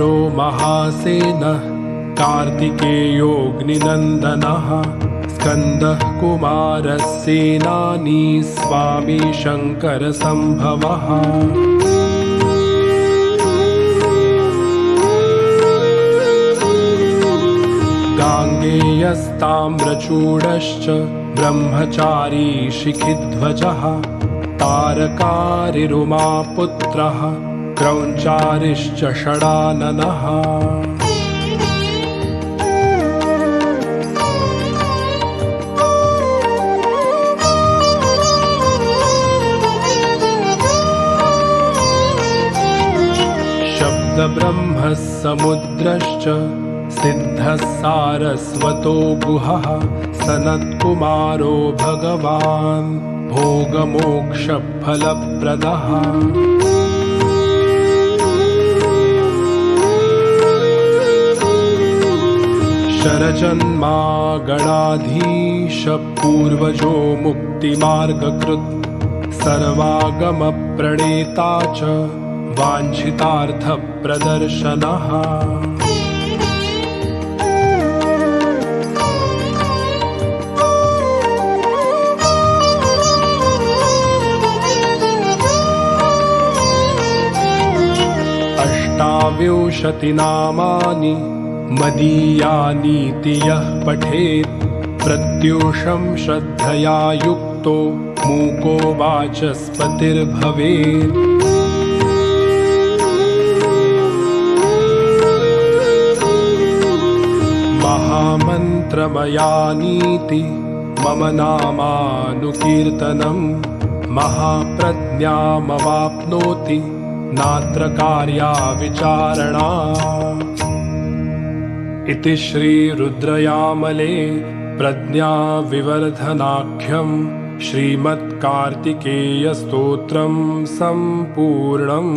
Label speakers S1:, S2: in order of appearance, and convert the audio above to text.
S1: महासेनः कार्तिकेयोऽग्निनन्दनः स्कन्दः कुमारसेनानी स्वामी शङ्करसम्भवः। गाङ्गेयस्ताम्रचूडश्च ब्रह्मचारी शिखिध्वजः तारकारिरुमापुत्रः क्रौञ्चारिश्च षडाननः। शब्दब्रह्मः समुद्रश्च सिद्धः सारस्वतो गुहः सनत्कुमारो भगवान् भोगमोक्षफलप्रदः शरजन्मा गणाधीश पूर्वजो मुक्तिमार्गकृत् सर्वागमप्रणेता च वाञ्छितार्थप्रदर्शनः अष्टाविंशतिनामानि मदीयानीति यः पठेत् प्रत्यूषं श्रद्धया युक्तो मूको वाचस्पतिर्भवेत्। महामन्त्रमयानीति मम नामानुकीर्तनं महाप्रज्ञामवाप्नोति नात्र कार्या विचारणा इति श्रीरुद्रयामले प्रज्ञाविवर्धनाख्यं श्रीमत्कार्तिकेयस्तोत्रं सम्पूर्णम्